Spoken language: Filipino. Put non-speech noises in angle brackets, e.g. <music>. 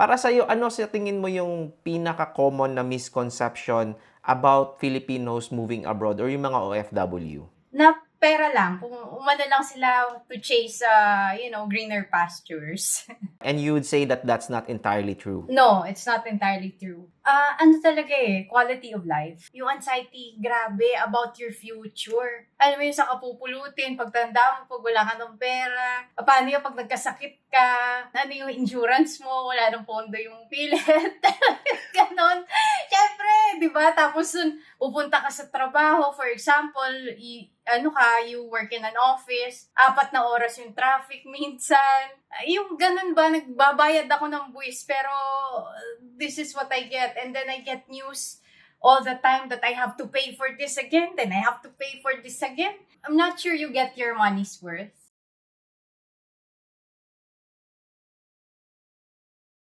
Para sa iyo, ano sa tingin mo yung pinaka-common na misconception about Filipinos moving abroad or yung mga OFW? Na pera lang, kung umano lang sila to chase, uh, you know, greener pastures. <laughs> And you would say that that's not entirely true. No, it's not entirely true. Ah, ano talaga eh, quality of life. Yung anxiety, grabe, about your future. Alam mo yung sa kapupulutin, pagtanda mo, pag wala ka ng pera, paano yung pag nagkasakit ka, ano yung insurance mo, wala nang pondo yung <laughs> pilit. Ba? Tapos nun, pupunta ka sa trabaho, for example, i- ano ka, you work in an office, apat na oras yung traffic <laughs> minsan. Yung ganun ba, nagbabayad ako ng buwis, pero uh, this is what I get. And then I get news all the time that I have to pay for this again, then I have to pay for this again. I'm not sure you get your money's worth.